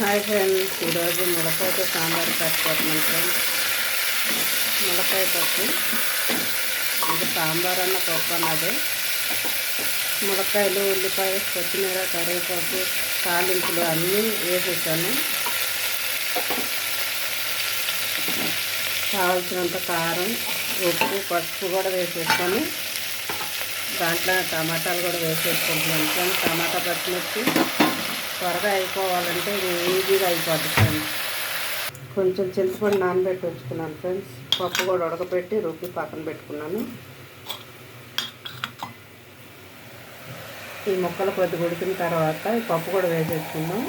Hi friends ఈరోజు ములకాయతో sambar పెట్టుకోవట్లేదు friends ములకాయ పప్పు ఇంకా సాంబార్ అన్న పప్పు అన్నది. ములక్కాయలు ఉల్లిపాయ కొత్తిమీర కరివేపాకు తాలింపులు అన్నీ వేసేసాను. కావాల్సినంత కారం ఉప్పు పసుపు కూడా వేసేసుకొని దాంట్లో టమాటాలు కూడా వేసేసుకుంటున్నాను. ఫ్రెండ్స్ టమాటా పచ్చిమిర్చి త్వరగా అయిపోవాలంటే ఇది ఈజీగా అయిపోద్ది ఫ్రెండ్స్ కొంచెం చింతపండు నానబెట్టి ఉంచుకున్నాను ఫ్రెండ్స్ పప్పు కూడా ఉడకబెట్టి రుబ్బి పక్కన పెట్టుకున్నాను. ఈ ముక్కలు కొద్దిగా ఉడికిన తర్వాత ఈ పప్పు కూడా వేసేసుకుందాం.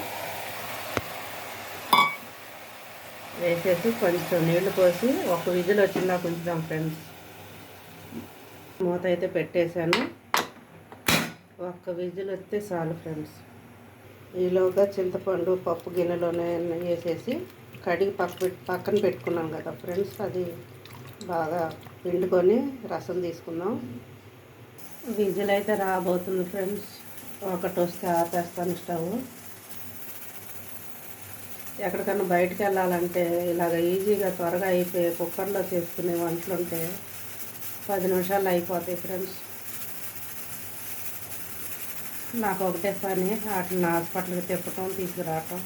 వేసేసి కొంచెం నీళ్ళు పోసి ఒక విజిల్ వచ్చిందా ఉంచుదాం ఫ్రెండ్స్ మూత అయితే పెట్టేశాను. ఒక్క విజిల్ వస్తే చాలు ఫ్రెండ్స్ ఈలోగా చింతపండు పప్పు గిన్నెలోనే వేసేసి కడిగి పక్క పెట్టి పక్కన పెట్టుకున్నాం కదా ఫ్రెండ్స్ అది బాగా పిండుకొని రసం తీసుకుందాం. విజిల్ అయితే రాబోతుంది ఫ్రెండ్స్ ఒకటి వస్తే ఆపేస్తాను స్టవ్. ఎక్కడికన్నా బయటకు వెళ్ళాలంటే ఇలాగ ఈజీగా త్వరగా అయిపోయి కుక్కర్లో చేసుకునే వంటలు ఉంటే పది నిమిషాలు అయిపోతాయి ఫ్రెండ్స్. నాకు ఒకటే పని వాటిని హాస్పిటల్కి తిప్పటం తీసుకురావటం.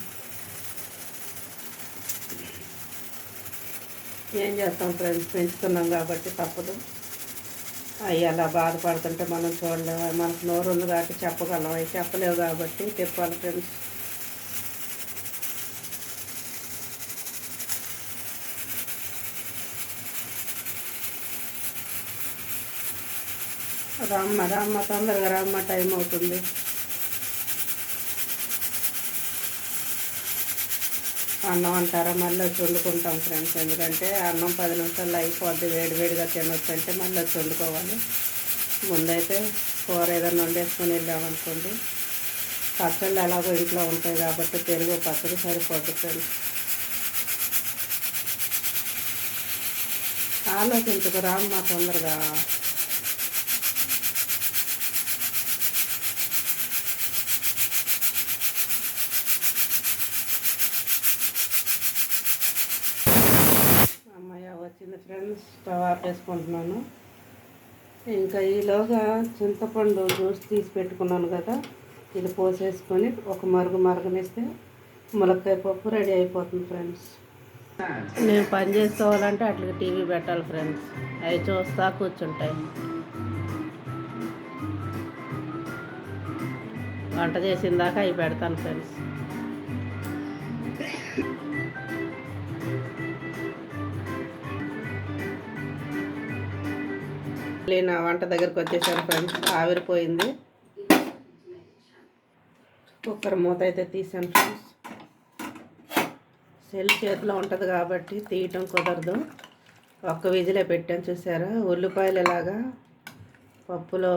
ఏం చేస్తాం ఫ్రెండ్స్? పెంచుతున్నాం కాబట్టి తప్పదు. అవి అలా బాధపడుతుంటే మనం చూడలేము. మనకు నోరు ఉంది కాబట్టి చెప్పగలం. అవి చెప్పలేవు కాబట్టి తిప్పాలి ఫ్రెండ్స్. రామ్మ రామ్మ తొందరగా రామ్మ టైం అవుతుంది. అన్నం అంటారా? మళ్ళీ వచ్చి వండుకుంటాం ఫ్రెండ్స్ ఎందుకంటే అన్నం పది నిమిషాల్లో అయిపోద్ది వేడివేడిగా తినొచ్చు అంటే మళ్ళీ వచ్చి వండుకోవాలి. ముందైతే కూర ఏదైనా వండేసుకొని వెళ్ళామనుకోండి పచ్చళ్ళు ఎలాగో ఇంట్లో ఉంటాయి కాబట్టి పెరుగు పచ్చడి సరిపోద్ది ఫ్రెండ్స్ ఆలోచించుకు రామ్మ తొందరగా అమ్మాయి వచ్చింది ఫ్రెండ్స్ స్టవ్ ఆపేసుకుంటున్నాను. ఇంకా ఈలోగా చింతపండు జ్యూస్ తీసి పెట్టుకున్నాను కదా ఇది పోసేసుకొని ఒక మరుగు మరగనిస్తే ములక్కాయ పప్పు రెడీ అయిపోతుంది ఫ్రెండ్స్. నేను పని చేసుకోవాలంటే అట్లకి టీవీ పెట్టాలి ఫ్రెండ్స్. అవి చూస్తా కూర్చుంటాయి. వంట చేసిన దాకా అవి పెడతాను ఫ్రెండ్స్. నేను వంట దగ్గరకు వచ్చేసాను ఫ్రెండ్స్ ఆవిరిపోయింది. కుక్కర్ మూత అయితే తీసాను ఫ్రెండ్స్ సెల్ చేతిలో ఉంటుంది కాబట్టి తీయటం కుదరదు. ఒక్క విజిలే పెట్టాను చూసారా? ఉల్లిపాయలు ఇలాగా పప్పులో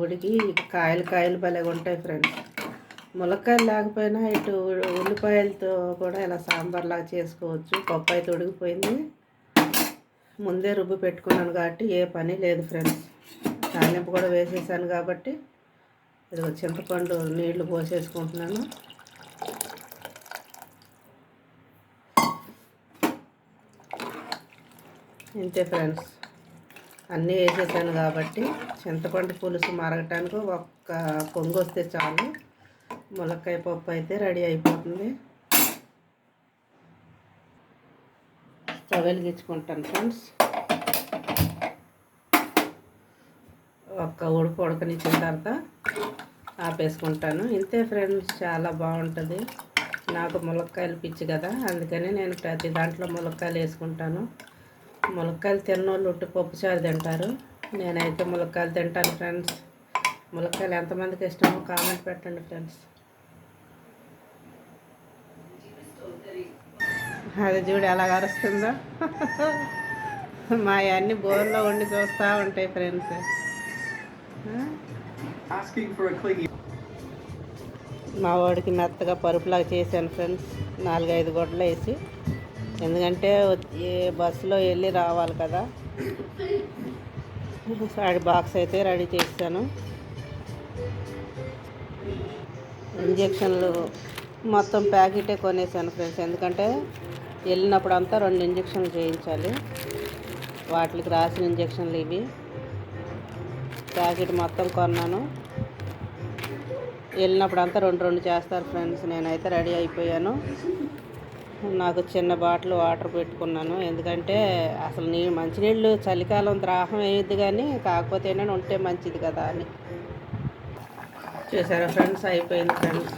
ఉడికి కాయలు కాయలు భలేగా ఉంటాయి ఫ్రెండ్స్ ములక్కాయలు లేకపోయినా ఇటు ఉల్లిపాయలతో కూడా ఇలా సాంబార్ లాగా చేసుకోవచ్చు. పప్పు అయితే ఉడికిపోయింది. ముందే రుబ్బు పెట్టుకున్నాను కాబట్టి ఏ పని లేదు ఫ్రెండ్స్. తాలింపు కూడా వేసేసాను కాబట్టి ఇది చింతపండు నీళ్ళు పోసేసుకుంటున్నాను. ఇంతే ఫ్రెండ్స్. అన్నీ వేసేసాను కాబట్టి చింతపండు పులుసు మరగటానికి ఒక్క పొంగు వస్తే చాలు. ములక్కాయ పప్పు అయితే రెడీ అయిపోతుంది. స్టవ్ వెలిగించుకుంటాను ఫ్రెండ్స్. ఒక్క ఉడుపు ఉడకనిచ్చిన తర్వాత ఆపేసుకుంటాను. ఇంతే ఫ్రెండ్స్ చాలా బాగుంటుంది. నాకు ములక్కాయలు పిచ్చి కదా అందుకని నేను ప్రతి దాంట్లో ములక్కాయలు వేసుకుంటాను. ములక్కాయలు తిన్నోళ్ళు ఉట్టి పప్పు చారు తింటారు. నేనైతే ములక్కాయలు తింటాను ఫ్రెండ్స్. ములక్కాయలు ఎంతమందికి ఇష్టమో కామెంట్ పెట్టండి ఫ్రెండ్స్. అది చూడు ఎలా అరుస్తుందో. మా అన్ని బోర్లో ఉండి చూస్తూ ఉంటాయి ఫ్రెండ్స్. మా వాడికి మెత్తగా పరుపులాగా చేశాను ఫ్రెండ్స్ నాలుగైదు గొడ్డలు వేసి. ఎందుకంటే ఏ బస్సులో వెళ్ళి రావాలి కదా. వాడి బాక్స్ అయితే రెడీ చేశాను ఇంజక్షన్లు మొత్తం ప్యాకెటే కొనేసాను ఫ్రెండ్స్ ఎందుకంటే వెళ్ళినప్పుడు అంతా రెండు ఇంజక్షన్లు చేయించాలి. వాటికి రాసిన ఇంజక్షన్లు ఇవి. ప్యాకెట్ మొత్తం కొన్నాను. వెళ్ళినప్పుడు అంతా రెండు రెండు చేస్తారు ఫ్రెండ్స్. నేనైతే రెడీ అయిపోయాను. నాకు చిన్న బాటిల్ వాటర్ పెట్టుకున్నాను. ఎందుకంటే అసలు నీ మంచినీళ్ళు చలికాలం ద్రాహం వేయద్దు కానీ కాకపోతే ఏంటంటే ఉంటే మంచిది కదా అని. చూసారా ఫ్రెండ్స్? అయిపోయింది ఫ్రెండ్స్.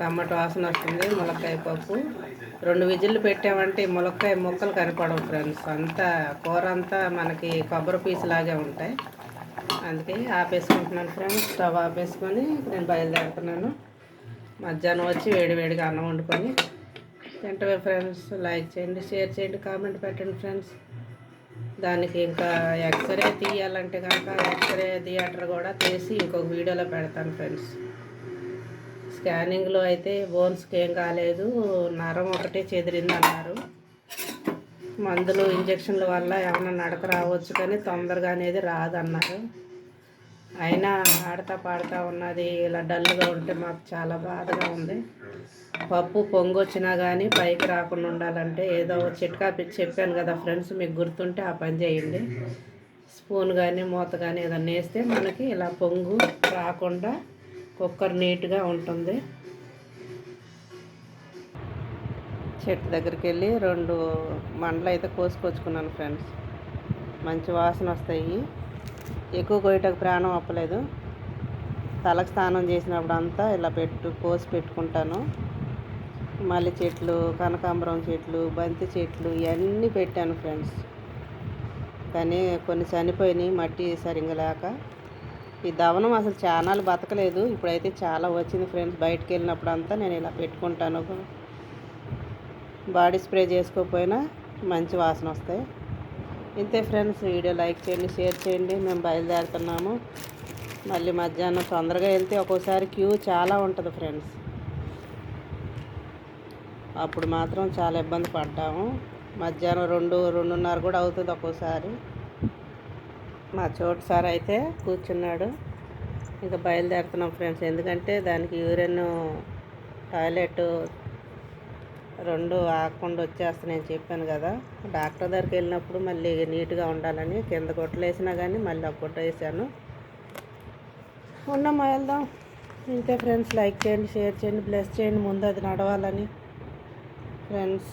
టమాటో వాసన వస్తుంది. ములక్కాయ పప్పు. రెండు విజిల్లు పెట్టామంటే ములక్కాయ ముక్కలు కనపడవు ఫ్రెండ్స్. అంతా కూర అంతా మనకి కొబ్బరి పీసు లాగే ఉంటాయి. అందుకే ఆపేసుకుంటున్నాను ఫ్రెండ్స్. స్టవ్ ఆపేసుకొని నేను బయలుదేరుతున్నాను. మధ్యాహ్నం వచ్చి వేడి వేడిగా అన్నం వండుకొని తింటవే ఫ్రెండ్స్. లైక్ చేయండి షేర్ చేయండి కామెంట్ పెట్టండి ఫ్రెండ్స్. దానికి ఇంకా ఎక్స్రే తీయాలంటే కనుక ఎక్స్రే థియేటర్ కూడా తీసి ఇంకొక వీడియోలో పెడతాను ఫ్రెండ్స్. స్కానింగ్లో అయితే బోన్స్కి ఏం కాలేదు. నరం ఒకటే చెదిరింది అన్నారు మందులు ఇంజక్షన్ల వల్ల ఏమైనా నడక రావచ్చు కానీ తొందరగా అనేది రాదన్నారు. అయినా ఆడతా పాడుతూ ఉన్నది ఇలా డల్గా ఉంటే మాకు చాలా బాధగా ఉంది. పప్పు పొంగు వచ్చినా కానీ పైకి రాకుండా ఉండాలంటే ఏదో చిట్కా చెప్పాను కదా ఫ్రెండ్స్ మీకు గుర్తుంటే ఆ పని చేయండి. స్పూన్ కానీ మూత కానీ ఏదన్నా వేస్తే మనకి ఇలా పొంగు రాకుండా కుక్కర్ నీట్గా ఉంటుంది. చెట్టు దగ్గరికి వెళ్ళి రెండు మండలు అయితే కోసుకొచ్చుకున్నాను ఫ్రెండ్స్. మంచి వాసన వస్తాయి. ఎక్కువ కోయటకు ప్రాణం అప్పలేదు. తలకు స్నానం చేసినప్పుడు అంతా ఇలా పెట్టు కోసి పెట్టుకుంటాను. మల్లె చెట్లు కనకాంబరం చెట్లు బంతి చెట్లు ఇవన్నీ పెట్టాను ఫ్రెండ్స్. కానీ కొన్ని చనిపోయినాయి మట్టి సరిగ్గా లేక ఈ దవనం అసలు చాలా బతకలేదు. ఇప్పుడైతే చాలా వచ్చింది ఫ్రెండ్స్. బయటకు వెళ్ళినప్పుడు అంతా నేను ఇలా పెట్టుకుంటాను. బాడీ స్ప్రే చేసుకోకపోయినా మంచి వాసన వస్తాయి. ఇంతే ఫ్రెండ్స్. వీడియో లైక్ చేయండి షేర్ చేయండి. మేము బయలుదేరుతున్నాము. మళ్ళీ మధ్యాహ్నం తొందరగా వెళ్తే ఒక్కోసారి క్యూ చాలా ఉంటుంది ఫ్రెండ్స్. అప్పుడు మాత్రం చాలా ఇబ్బంది పడ్డాము. మధ్యాహ్నం రెండు రెండున్నర కూడా అవుతుంది ఒక్కోసారి. మా చోటు సార్ అయితే కూర్చున్నాడు. ఇంకా బయలుదేరుతున్నాం ఫ్రెండ్స్. ఎందుకంటే దానికి యూరిన్ టాయిలెట్ రెండు ఆకుండా వచ్చేస్తున్నాయని చెప్పాను కదా. డాక్టర్ దగ్గరికి వెళ్ళినప్పుడు మళ్ళీ నీట్గా ఉండాలని కింద కొట్టలేసినా కానీ మళ్ళీ ఒక గుట్ట వేసాను. ఉన్నామా వెళ్దాం. ఇంతే ఫ్రెండ్స్. లైక్ చేయండి షేర్ చేయండి బ్లెస్ చేయండి. ముందు అది నడవాలని. ఫ్రెండ్స్